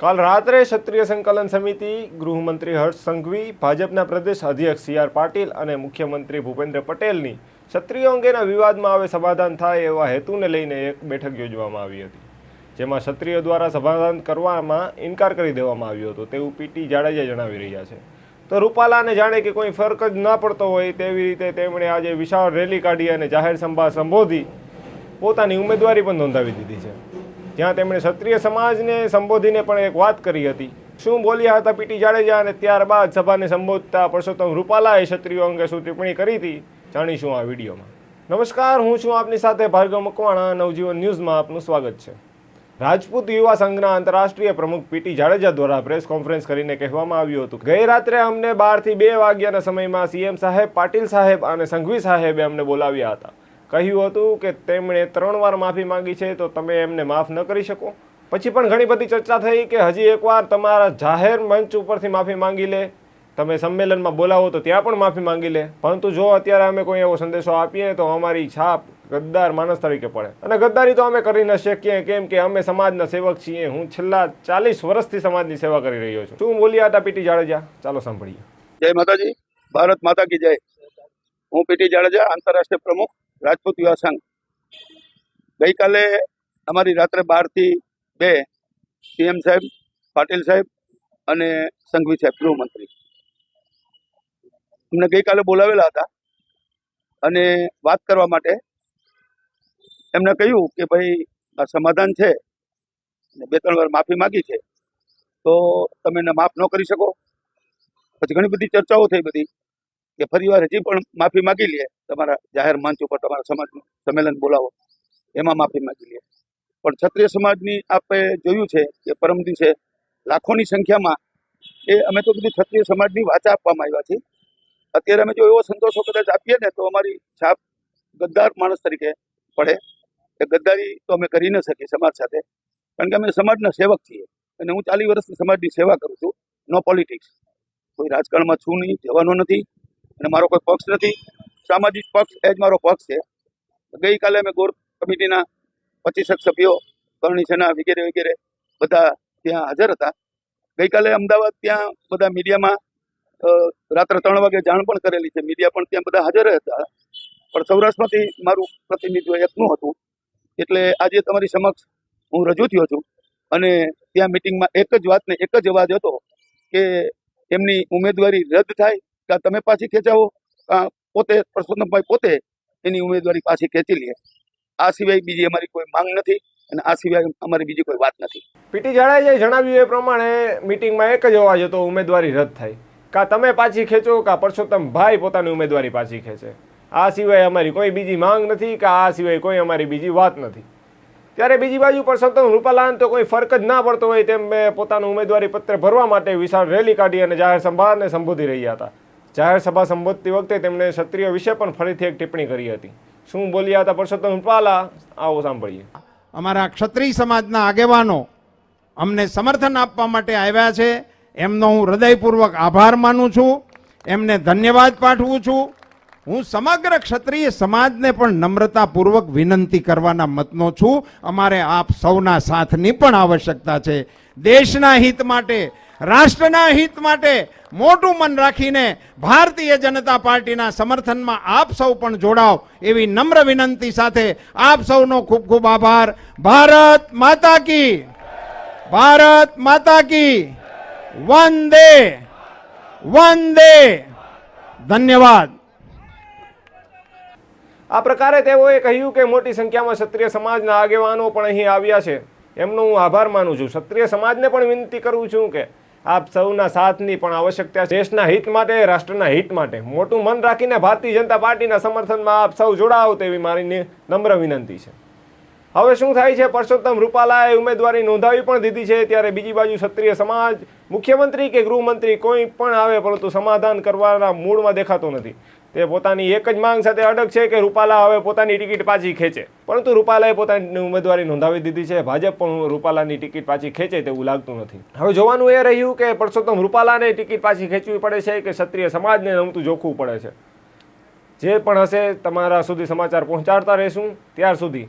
કાલ રાત્રે ક્ષત્રિય સંકલન સમિતિ, ગૃહમંત્રી હર્ષ સંઘવી, ભાજપના પ્રદેશ અધ્યક્ષ સી આર પાટીલ અને મુખ્યમંત્રી ભૂપેન્દ્ર પટેલની ક્ષત્રિયો અંગેના વિવાદમાં હવે સમાધાન થાય એવા હેતુને લઈને એક બેઠક યોજવામાં આવી હતી. જેમાં ક્ષત્રિયો દ્વારા સમાધાન કરવામાં ઇનકાર કરી દેવામાં આવ્યો હતો. તેવું પીટી જાડેજા જણાવી રહ્યા છે. તો રૂપાલાને જાણે કે કોઈ ફરક જ ના પડતો હોય તેવી રીતે તેમણે આજે વિશાળ રેલી કાઢી અને જાહેર સભા સંબોધી. પોતાની ઉમેદવારી પણ નોંધાવી દીધી છે. જ્યાં તેમણે ક્ષત્રિય સમાજને સંબોધીને પણ એક વાત કરી હતી. શું બોલ્યા હતા પીટી જાડેજા અને ત્યારબાદ સભાને સંબોધતા પરસોત્તમ રૂપાલાએ ક્ષત્રિયો અંગે શું ટિપ્પણી કરી હતી? જાણીશું આ વિડીયોમાં. નમસ્કાર, હું છું આપની સાથે ભાર્ગવ મકવાણા, નવજીવન ન્યૂઝમાં આપનું સ્વાગત છે. રાજપૂત યુવા સંઘના આંતરરાષ્ટ્રીય પ્રમુખ પીટી જાડેજા દ્વારા પ્રેસ કોન્ફરન્સ કરીને કહેવામાં આવ્યું હતું. ગઈ રાત્રે અમને બારથી બે વાગ્યાના સમયમાં સીએમ સાહેબ, પાટીલ સાહેબ અને સંઘવી સાહેબે અમને બોલાવ્યા હતા. કહ્યું હતું કે તેમણે ત્રણ વાર માફી માંગી છે, તો તમે એમને માફ ન કરી શકો. પછી પણ ઘણી બધી ચર્ચા થઈ કે હજી એકવાર તમારા જાહેર મંચ ઉપરથી માફી માંગી લે. તમે સંમેલનમાં બોલાવો તો ત્યાં પણ માફી માંગી લે. પરંતુ જો અત્યારે અમે કોઈ એવો સંદેશો આપીએ, તો અમારી છાપ ગદ્દાર માણસ તરીકે પડે. અને ગદ્દારી તો અમે કરી ન શકીએ, કેમ કે અમે સમાજના સેવક છીએ. હું છેલ્લા ચાલીસ વર્ષથી સમાજની સેવા કરી રહ્યો છું. શું બોલ્યા હતા પીટી જાડેજા? ચાલો સાંભળીએ. જય માતાજી. ભારત માતા કી જય. હું પીટી જાડેજા, આંતરરાષ્ટ્રીય પ્રમુખ. રાજપૂત યુવા સંઘ ગઈકાલે અમારી રાત્રે બારથી બે સીએમ સાહેબ, પાટીલ સાહેબ અને સંઘવી સાહેબ, ગૃહમંત્રી. અમને ગઈકાલે બોલાવેલા હતા અને વાત કરવા માટે એમને કહ્યું કે ભાઈ, આ સમાધાન છે બે ત્રણ વાર માફી માગી છે, તો તમે એને માફ ન કરી શકો. પછી ઘણી બધી ચર્ચાઓ થઈ બધી. કે ફરીવાર હજી પણ માફી માગી લે. તમારા જાહેર મંચ ઉપર તમારા સમાજનું સંમેલન બોલાવો. એમાં માફી માગી લે. પણ ક્ષત્રિય સમાજની આપણે જોયું છે કે પરમ દિવસે લાખોની સંખ્યામાં એ અમે તો કીધું ક્ષત્રિય સમાજની વાચા આપવામાં આવ્યા છે અત્યારે અમે જો એવો સંતોષો કદાચ આપીએ ને તો અમારી છાપ ગદ્દાર માણસ તરીકે પડે. એ ગદ્દારી તો અમે કરી ન શકીએ સમાજ સાથે. કારણ કે અમે સમાજના સેવક છીએ અને હું ચાલીસ વર્ષથી સમાજની સેવા કરું છું. નો પોલિટિક્સ કોઈ રાજકારણમાં છું નહીં, જવાનો નથી. અને મારો કોઈ પક્ષ નથી. સામાજિક પક્ષ એ જ મારો પક્ષ છે. ગઈકાલે અમે ગોર કમિટીના પચીસક સભ્યો, કરણી સેના વગેરે વગેરે બધા ત્યાં હાજર હતા. ગઈકાલે અમદાવાદ ત્યાં બધા મીડિયામાં રાત્રે ત્રણ વાગે જાણ પણ કરેલી છે. મીડિયા પણ ત્યાં બધા હાજર હતા. પણ સૌરાષ્ટ્રમાંથી મારું પ્રતિનિધિત્વ એકનું હતું. એટલે આજે તમારી સમક્ષ હું રજૂ થયો છું. અને ત્યાં મિટિંગમાં એક જ વાતને એક જ અવાજ હતો કે એમની ઉમેદવારી રદ થાય તમે પાછી ખેંચાવો? પોતે, પરસોત્તમભાઈ પોતે એની ઉમેદવારી પાછી ખેંચી લે. આ સિવાય બીજી અમારી કોઈ માંગ નથી અને આ સિવાય અમારી બીજી કોઈ વાત નથી. પીટી જાડેજાએ જણાવ્યું એ પ્રમાણે મિટિંગમાં એક જ અવાજ હતો, ઉમેદવારી રદ થાય. કાં તમે પાછી ખેંચો, કાં પરસોત્તમ ભાઈ પોતાની ઉમેદવારી પાછી ખેંચે. આ સિવાય અમારી કોઈ બીજી માંગ નથી, કે આ સિવાય કોઈ અમારી બીજી વાત નથી. ત્યારે બીજી બાજુ પરસોત્તમ રૂપાલાને તો કોઈ ફરક જ ના પડતો હોય તેમ મેં પોતાનું ઉમેદવારી પત્ર ભરવા માટે વિશાળ રેલી કાઢી અને જાહેર સભાને સંબોધી રહ્યા હતા. જાહેર સભા સંબોધતી વખતે તેમણે ક્ષત્રિય વિશે પણ ફરીથી એક ટિપ્પણી કરી હતી. શું બોલ્યા હતા પરસોત્તમ રૂપાલા? આવો સાંભળીએ. અમારા ક્ષત્રિય સમાજના આગેવાનો અમને સમર્થન આપવા માટે આવ્યા છે. એમનો હું હૃદયપૂર્વક આભાર માનું છું. એમને ધન્યવાદ પાઠવું છું. હું સમગ્ર ક્ષત્રિય સમાજને પણ નમ્રતાપૂર્વક વિનંતી કરવાના મતનો છું. અમારે આપ સૌના સાથની પણ આવશ્યકતા છે. દેશના હિત માટે, રાષ્ટ્રના હિત માટે મોટું મન રાખીને ભારતીય જનતા પાર્ટીના સમર્થનમાં આપ સૌ પણ જોડાવ એવી નમ્ર વિનંતી સાથે આપ સૌનો ખૂબ ખૂબ આભાર. ભારત માતા કી. ભારત માતા કી. વંદે. વંદે. ધન્યવાદ. આ પ્રકારે તેઓએ કહ્યું કે મોટી સંખ્યામાં ક્ષત્રિય સમાજના આગેવાનો પણ અહીં આવ્યા છે. એમનો હું આભાર માનું છું. ક્ષત્રિય સમાજને પણ વિનંતી કરું છું કે આપ સૌના સાથની પણ આવશ્યકતા દેશના હિત માટે, રાષ્ટ્રના હિત માટે. મોટું મન રાખીને ભારતીય જનતા પાર્ટીના સમર્થનમાં આપ સૌ જોડાઓ તેવી મારી નમ્ર વિનંતી છે. હવે શું થાય છે? પરસોત્તમ રૂપાલાએ ઉમેદવારી નોંધાવી પણ દીધી છે. ત્યારે બીજી બાજુ ક્ષત્રિય સમાજ, મુખ્યમંત્રી કે ગૃહમંત્રી કોઈ પણ આવે પરંતુ સમાધાન કરવાના મૂળમાં દેખાતો નથી. તે પોતાની એક જ માંગ સાથે અડગ છે કે રૂપાલા હવે પોતાની ટિકિટ પાછી ખેંચે. પરંતુ રૂપાલાએ પોતાની ઉમેદવારી નોંધાવી દીધી છે. ભાજપ પણ રૂપાલાની ટિકિટ પાછી ખેંચે તેવું લાગતું નથી. હવે જોવાનું એ રહ્યું કે પરસોત્તમ રૂપાલાને ટિકિટ પાછી ખેંચવી પડે છે કે ક્ષત્રિય સમાજને રમતું જોખવું પડે છે? જે પણ હશે, તમારા સુધી સમાચાર પહોંચાડતા રહેશું. ત્યાર સુધી